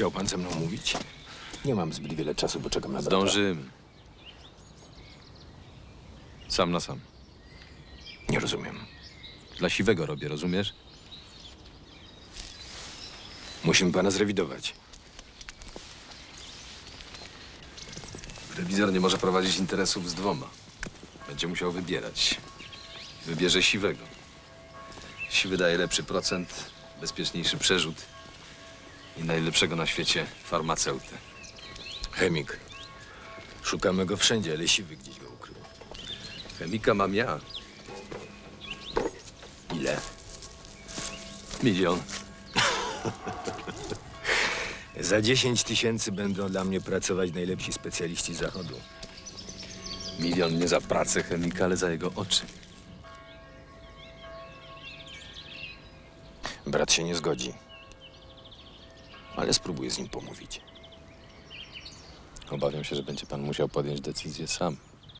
chciał pan ze mną mówić? Nie mam zbyt wiele czasu, bo czekam na brata. Zdążymy. Sam na sam. Nie rozumiem. Dla siwego robię, rozumiesz? Musimy pana zrewidować. Rewizor nie może prowadzić interesów z dwoma. Będzie musiał wybierać. Wybierze siwego. Siwy daje lepszy procent, bezpieczniejszy przerzut i najlepszego na świecie farmaceutę. Chemik. Szukamy go wszędzie, ale siwy gdzieś go ukrył. Chemika mam ja. Ile? Milion. Za 10 tysięcy będą dla mnie pracować najlepsi specjaliści zachodu. Milion nie za pracę chemika, ale za jego oczy. Brat się nie zgodzi. Ale spróbuję z nim pomówić. Obawiam się, że będzie pan musiał podjąć decyzję sam.